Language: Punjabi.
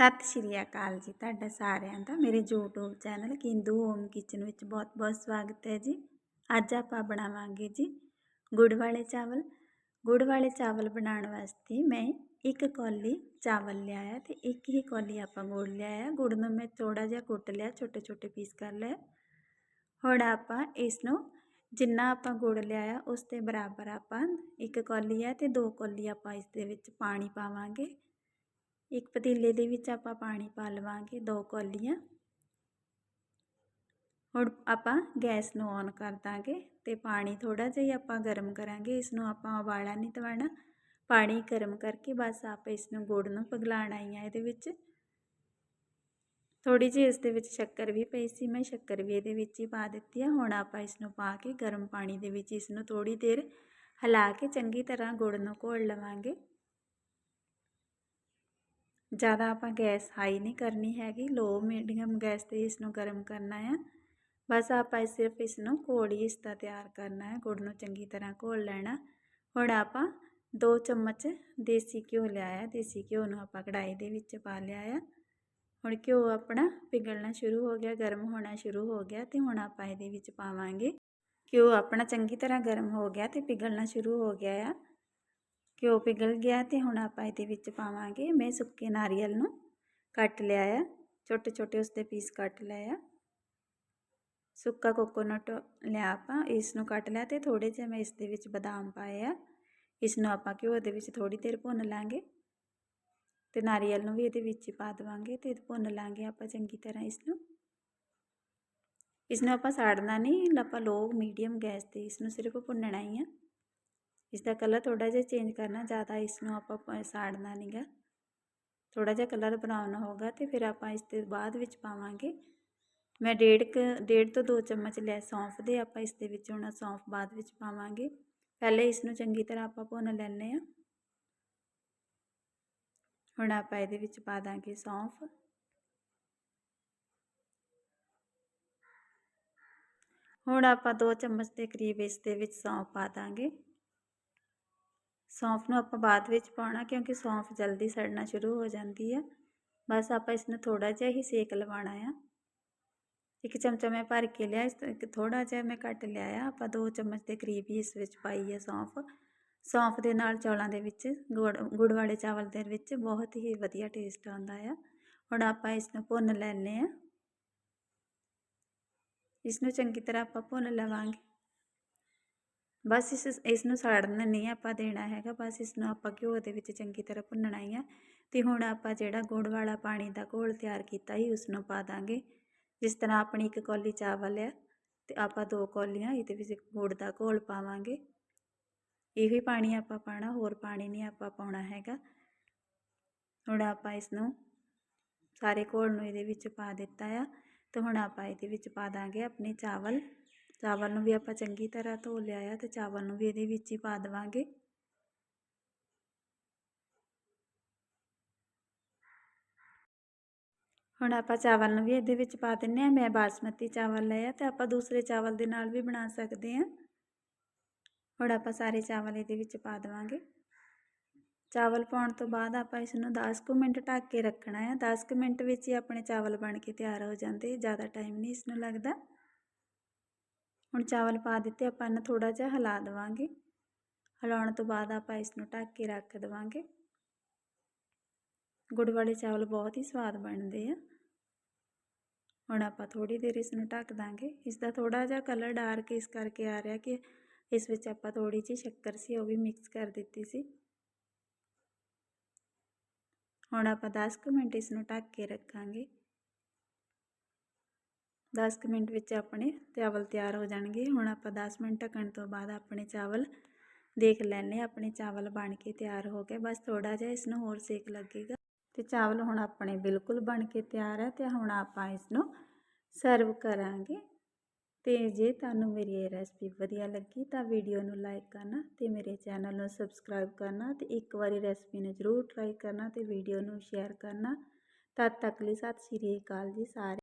ਸਤਿ ਸ਼੍ਰੀ ਅਕਾਲ ਜੀ ਤੁਹਾਡਾ ਸਾਰਿਆਂ ਦਾ, ਮੇਰੇ YouTube channel Kindu home kitchen ਵਿੱਚ ਬਹੁਤ-ਬਹੁਤ ਸਵਾਗਤ ਹੈ ਜੀ। ਅੱਜ ਆਪਾਂ ਬਣਾਵਾਂਗੇ ਜੀ ਗੁੜ ਵਾਲੇ ਚਾਵਲ। ਗੁੜ ਵਾਲੇ ਚਾਵਲ ਬਣਾਉਣ ਵਾਸਤੇ ਮੈਂ ਇੱਕ ਕੌਲੀ ਚਾਵਲ ਲਿਆਇਆ ਤੇ ਇੱਕ ਹੀ ਕੌਲੀ ਆਪਾਂ ਗੁੜ ਲਿਆਇਆ। ਗੁੜ ਨੂੰ ਮੈਂ ਥੋੜਾ ਜਿਹਾ ਕੁੱਟ ਲਿਆ ਛੋਟੇ-ਛੋਟੇ ਪੀਸ ਕਰ ਲਿਆ ਹੁਣ ਆਪਾਂ ਇਸ ਨੂੰ ਜਿੰਨਾ ਆਪਾਂ ਗੁੜ ਲਿਆਇਆ ਉਸ ਦੇ ਬਰਾਬਰ ਆਪਾਂ ਇੱਕ ਕੌਲੀ ਹੈ ਤੇ ਦੋ ਕੌਲੀ ਆਪਾਂ ਇਸ ਦੇ ਵਿੱਚ ਪਾਣੀ ਪਾਵਾਂਗੇ। ਇੱਕ ਪਤੀਲੇ ਦੇ ਵਿੱਚ ਆਪਾਂ ਪਾਣੀ ਪਾ ਲਵਾਂਗੇ, ਦੋ ਕੌਲੀਆਂ। ਹੁਣ ਆਪਾਂ ਗੈਸ ਨੂੰ ਔਨ ਕਰ ਦਾਂਗੇ ਤੇ ਪਾਣੀ ਥੋੜਾ ਜਿਹਾ ਆਪਾਂ ਗਰਮ ਕਰਾਂਗੇ। ਇਸ ਨੂੰ ਆਪਾਂ ਉਬਾਲਾ ਨਹੀਂ ਦਵਾਣਾ। ਪਾਣੀ ਗਰਮ ਕਰਕੇ ਬਸ ਆਪਾਂ ਇਸ ਨੂੰ ਗੁੜ ਨੂੰ ਪਿਘਲਾਣਾ ਹੀ ਆ ਇਹਦੇ ਵਿੱਚ। ਥੋੜੀ ਜਿਹੀ ਇਸ ਦੇ ਵਿੱਚ ਸ਼ੱਕਰ ਵੀ ਪਈ ਸੀ, ਮੈਂ ਸ਼ੱਕਰ ਵੀ ਇਹਦੇ ਵਿੱਚ ਹੀ ਪਾ ਦਿੱਤੀ ਆ। ਹੁਣ ਆਪਾਂ ਇਸ ਨੂੰ ਪਾ ਕੇ ਗਰਮ ਪਾਣੀ ਦੇ ਵਿੱਚ ਇਸ ਨੂੰ ਥੋੜੀ ਦੇਰ ਹਿਲਾ ਕੇ ਚੰਗੀ ਤਰ੍ਹਾਂ ਗੁੜ ਨੂੰ ਘੋਲ ਲਵਾਂਗੇ। ਜ਼ਿਆਦਾ ਆਪਾਂ ਗੈਸ ਹਾਈ ਨਹੀਂ ਕਰਨੀ ਹੈਗੀ, ਲੋ ਮੀਡੀਅਮ ਗੈਸ ਤੇ ਇਸ ਨੂੰ ਗਰਮ ਕਰਨਾ ਹੈ ਬਸ ਆਪਾਂ ਸਿਰਫ ਇਸ ਨੂੰ ਘੋਲ ਹੀ ਇਸ ਦਾ ਤਿਆਰ ਕਰਨਾ ਹੈ ਗੁੜ ਨੂੰ ਚੰਗੀ ਤਰ੍ਹਾਂ ਘੋਲ ਲੈਣਾ। ਹੁਣ ਆਪਾਂ ਦੋ ਚਮਚ ਦੇਸੀ ਘਿਓ ਲਿਆ ਆ, ਦੇਸੀ ਘਿਓ ਨੂੰ ਆਪਾਂ ਕੜਾਈ ਦੇ ਵਿੱਚ ਪਾ ਲਿਆ ਆ। ਹੁਣ ਘਿਓ ਆਪਣਾ ਪਿਘਲਣਾ ਸ਼ੁਰੂ ਹੋ ਗਿਆ, ਗਰਮ ਹੋਣਾ ਸ਼ੁਰੂ ਹੋ ਗਿਆ ਤੇ ਹੁਣ ਆਪਾਂ ਇਹਦੇ ਵਿੱਚ ਪਾਵਾਂਗੇ। ਘਿਓ ਆਪਣਾ ਚੰਗੀ ਤਰ੍ਹਾਂ ਗਰਮ ਹੋ ਗਿਆ ਤੇ ਪਿਘਲਣਾ ਸ਼ੁਰੂ ਹੋ ਗਿਆ ਆ। ਘਿਓ ਪਿਘਲ ਗਿਆ ਤੇ ਹੁਣ ਆਪਾਂ ਇਹਦੇ ਵਿੱਚ ਪਾਵਾਂਗੇ ਮੈਂ ਸੁੱਕੇ ਨਾਰੀਅਲ ਨੂੰ ਕੱਟ ਲਿਆ ਆ ਛੋਟੇ ਛੋਟੇ ਉਸਦੇ ਪੀਸ ਕੱਟ ਲਏ ਆ। ਸੁੱਕਾ ਕੋਕੋਨਟ ਲਿਆ ਆਪਾਂ ਇਸ ਨੂੰ ਕੱਟ ਲਿਆ ਤੇ ਥੋੜੇ ਜਿਹਾ ਮੈਂ ਇਸ ਦੇ ਵਿੱਚ ਬਦਾਮ ਪਾਏ ਆ। ਇਸ ਨੂੰ ਆਪਾਂ ਘਿਓ ਦੇ ਵਿੱਚ ਥੋੜੀ ਦੇਰ ਭੁੰਨ ਲਾਂਗੇ ਤੇ ਨਾਰੀਅਲ ਨੂੰ ਵੀ ਇਹਦੇ ਵਿੱਚ ਹੀ ਪਾ ਦਵਾਂਗੇ ਤੇ ਭੁੰਨ ਲਾਂਗੇ ਆਪਾਂ ਚੰਗੀ ਤਰ੍ਹਾਂ ਇਸ ਨੂੰ ਇਸ ਨੂੰ ਆਪਾਂ ਸਾੜਨਾ ਨਹੀਂ ਆਪਾਂ ਲੋ ਮੀਡੀਅਮ ਗੈਸ ਤੇ ਇਸ ਨੂੰ ਸਿਰਫ ਭੁੰਨਣਾ ਹੀ ਆ। ਇਸ ਦਾ ਕਲਰ ਥੋੜਾ ਜਿਹਾ ਚੇਂਜ ਕਰਨਾ, ਜ਼ਿਆਦਾ ਇਸ ਨੂੰ ਆਪਾਂ ਸਾੜਨਾ ਨਹੀਂਗਾ ਥੋੜਾ ਜਿਹਾ ਕਲਰ ਬਰਾਊਨ ਹੋਗਾ ਤੇ ਫਿਰ ਆਪਾਂ ਇਸ ਦੇ ਬਾਅਦ ਵਿੱਚ ਪਾਵਾਂਗੇ। ਮੈਂ ਡੇਢ ਕ, ਡੇਢ ਤੋਂ 2 ਚਮਚ ਲੈ, ਸੌਂਫ ਦੇ ਆਪਾਂ ਇਸ ਦੇ ਵਿੱਚ ਹੁਣ ਸੌਂਫ ਬਾਅਦ ਵਿੱਚ ਪਾਵਾਂਗੇ। ਪਹਿਲੇ ਇਸ ਨੂੰ ਚੰਗੀ ਤਰ੍ਹਾਂ ਆਪਾਂ ਭੁੰਨ ਲੈਣੇ ਆ ਹੁਣ ਆਪਾਂ ਇਹਦੇ ਵਿੱਚ ਪਾ ਦਾਂਗੇ ਸੌਂਫ। ਹੁਣ ਆਪਾਂ 2 ਚਮਚ ਦੇ ਕਰੀਬ ਇਸ ਦੇ ਵਿੱਚ ਸੌਂਫ ਪਾ ਦਾਂਗੇ। ਸੌਂਫ ਨੂੰ ਆਪਾਂ ਬਾਅਦ ਵਿੱਚ ਪਾਉਣਾ ਕਿਉਂਕਿ ਸੌਂਫ ਜਲਦੀ ਸੜਨਾ ਸ਼ੁਰੂ ਹੋ ਜਾਂਦੀ ਹੈ ਬਸ ਆਪਾਂ ਇਸ ਨੂੰ ਥੋੜਾ ਜਿਹਾ ਹੀ ਸੇਕ ਲਵਾਉਣਾ ਆ। ਇੱਕ ਚਮਚਾ ਮੈਂ ਭਰ ਕੇ ਲਿਆ, ਇਸ ਤੋਂ ਥੋੜਾ ਜਿਹਾ ਮੈਂ ਘੱਟ ਲਿਆ ਆ ਆਪਾਂ 2 ਚਮਚ ਦੇ ਕਰੀਬ ਹੀ ਇਸ ਵਿੱਚ ਪਾਈ ਹੈ ਸੌਂਫ। ਸੌਂਫ ਦੇ ਨਾਲ ਚੌਲਾਂ ਦੇ ਵਿੱਚ, ਗੁੜ ਗੁੜ ਵਾਲੇ ਚਾਵਲ ਦੇ ਵਿੱਚ ਬਹੁਤ ਹੀ ਵਧੀਆ ਟੇਸਟ ਆਉਂਦਾ ਆ। ਹੁਣ ਆਪਾਂ ਇਸ ਨੂੰ ਭੁੰਨ ਲੈਣੇ ਆ। ਇਸ ਨੂੰ ਚੰਗੀ ਤਰ੍ਹਾਂ ਆਪਾਂ ਭੁੰਨ ਲਵਾਂਗੇ। ਬਸ ਇਸ ਇਸ ਨੂੰ ਸਾੜਨ ਨਹੀਂ ਆਪਾਂ ਦੇਣਾ ਹੈਗਾ, ਬਸ ਇਸ ਨੂੰ ਆਪਾਂ ਘਿਓ ਦੇ ਵਿੱਚ ਚੰਗੀ ਤਰ੍ਹਾਂ ਭੁੰਨਣਾ ਹੀ ਆ। ਤੇ ਹੁਣ ਆਪਾਂ ਜਿਹੜਾ ਗੁੜ ਵਾਲਾ ਪਾਣੀ ਦਾ ਘੋਲ ਤਿਆਰ ਕੀਤਾ ਸੀ, ਉਸ ਨੂੰ ਪਾ ਦਾਂਗੇ। ਜਿਸ ਤਰ੍ਹਾਂ ਆਪਣੀ ਇੱਕ ਕੌਲੀ ਚਾਵਲ ਹੈ ਤੇ ਆਪਾਂ ਦੋ ਕੌਲੀਆਂ ਇਹਦੇ ਵਿੱਚ ਗੁੜ ਦਾ ਘੋਲ ਪਾਵਾਂਗੇ। ਇਹੋ ਹੀ ਪਾਣੀ ਆਪਾਂ ਪਾਣਾ, ਹੋਰ ਪਾਣੀ ਨਹੀਂ ਆਪਾਂ ਪਾਉਣਾ ਹੈਗਾ। ਹੁਣ ਆਪਾਂ ਇਸ ਨੂੰ ਸਾਰੇ ਘੋਲ ਨੂੰ ਇਹਦੇ ਵਿੱਚ ਪਾ ਦਿੱਤਾ ਆ। ਤੇ ਹੁਣ ਆਪਾਂ ਇਹਦੇ ਵਿੱਚ ਪਾ ਦਾਂਗੇ ਆਪਣੇ ਚਾਵਲ। ਚਾਵਲ ਨੂੰ ਵੀ ਆਪਾਂ ਚੰਗੀ ਤਰ੍ਹਾਂ ਧੋ ਲਿਆ ਆ ਤੇ ਚਾਵਲ ਨੂੰ ਵੀ ਇਹਦੇ ਵਿੱਚ ਹੀ ਪਾ ਦੇਵਾਂਗੇ। ਹੁਣ ਆਪਾਂ ਚਾਵਲ ਨੂੰ ਵੀ ਇਹਦੇ ਵਿੱਚ ਪਾ ਦਿੰਨੇ ਆ। ਮੈਂ ਬਾਸਮਤੀ ਚਾਵਲ ਲਿਆ ਤੇ ਆਪਾਂ ਦੂਸਰੇ ਚਾਵਲ ਦੇ ਨਾਲ ਵੀ ਬਣਾ ਸਕਦੇ ਆ। ਹੁਣ ਆਪਾਂ ਸਾਰੇ ਚਾਵਲ ਇਹਦੇ ਵਿੱਚ ਪਾ ਦੇਵਾਂਗੇ। ਚਾਵਲ ਪਾਉਣ ਤੋਂ ਬਾਅਦ ਆਪਾਂ ਇਸ ਨੂੰ 10 ਕੁ ਮਿੰਟ ਢੱਕ ਕੇ ਰੱਖਣਾ ਹੈ 10 ਕੁ ਮਿੰਟ ਵਿੱਚ ਹੀ ਆਪਣੇ ਚਾਵਲ ਬਣ ਕੇ ਤਿਆਰ ਹੋ ਜਾਂਦੇ। ਜ਼ਿਆਦਾ ਟਾਈਮ ਨਹੀਂ ਇਸ ਨੂੰ ਲੱਗਦਾ। ਹੁਣ ਚਾਵਲ ਪਾ ਦਿੱਤੇ, ਆਪਾਂ ਇਹਨਾਂ ਥੋੜਾ ਜਿਹਾ ਹਿਲਾ ਦੇਵਾਂਗੇ। ਹਿਲਾਉਣ ਤੋਂ ਬਾਅਦ ਆਪਾਂ ਇਸ ਨੂੰ ਢੱਕ ਕੇ ਰੱਖ ਦੇਵਾਂਗੇ। ਗੁੜ ਵਾਲੇ ਚਾਵਲ ਬਹੁਤ ਹੀ ਸਵਾਦ ਬਣਦੇ ਆ। ਹੁਣ ਆਪਾਂ ਥੋੜੀ ਦੇਰ ਇਸ ਨੂੰ ਢੱਕ ਦਾਂਗੇ। ਇਸ ਦਾ ਥੋੜਾ ਜਿਹਾ ਕਲਰ ਡਾਰਕ ਇਸ ਕਰਕੇ ਆ ਰਿਹਾ ਕਿ ਇਸ ਵਿੱਚ ਆਪਾਂ ਥੋੜੀ ਜਿਹੀ ਸ਼ੱਕਰ ਸੀ, ਉਹ ਵੀ ਮਿਕਸ ਕਰ ਦਿੱਤੀ ਸੀ। ਹੁਣ ਆਪਾਂ 10 ਮਿੰਟ ਇਸ ਨੂੰ ਢੱਕ ਕੇ ਰੱਖਾਂਗੇ। 10 ਮਿੰਟ ਵਿੱਚ ਆਪਣੇ ਚਾਵਲ ਤਿਆਰ ਹੋ ਜਾਣਗੇ। ਹੁਣ ਆਪਾਂ 10 ਮਿੰਟ ਢੱਕਣ ਤੋਂ ਬਾਅਦ ਆਪਣੇ ਚਾਵਲ ਦੇਖ ਲੈਣੇ ਆਪਣੇ ਚਾਵਲ ਬਣ ਕੇ ਤਿਆਰ ਹੋ ਗਏ। ਬਸ ਥੋੜਾ ਜਿਹਾ ਇਸ ਨੂੰ ਹੋਰ ਸੇਕ ਲੱਗੇਗਾ। ਤੇ ਚਾਵਲ ਹੁਣ ਆਪਣੇ ਬਿਲਕੁਲ ਬਣ ਕੇ ਤਿਆਰ ਹੈ ਤੇ ਹੁਣ ਆਪਾਂ ਇਸ ਨੂੰ ਸਰਵ ਕਰਾਂਗੇ। ਤੇ ਜੇ ਤੁਹਾਨੂੰ ਮੇਰੀ ਇਹ ਰੈਸਪੀ ਵਧੀਆ ਲੱਗੀ ਤਾਂ ਵੀਡੀਓ ਨੂੰ ਲਾਈਕ ਕਰਨਾ ਤੇ ਮੇਰੇ ਚੈਨਲ ਨੂੰ ਸਬਸਕ੍ਰਾਈਬ ਕਰਨਾ ਤੇ ਇੱਕ ਵਾਰੀ ਰੈਸਪੀ ਨੂੰ ਜ਼ਰੂਰ ਟਰਾਈ ਕਰਨਾ ਤੇ ਵੀਡੀਓ ਨੂੰ ਸ਼ੇਅਰ ਕਰਨਾ। ਤਦ ਤੱਕ ਲਈ ਸਤਿ ਸ਼੍ਰੀ ਅਕਾਲ ਜੀ ਸਾਰੇ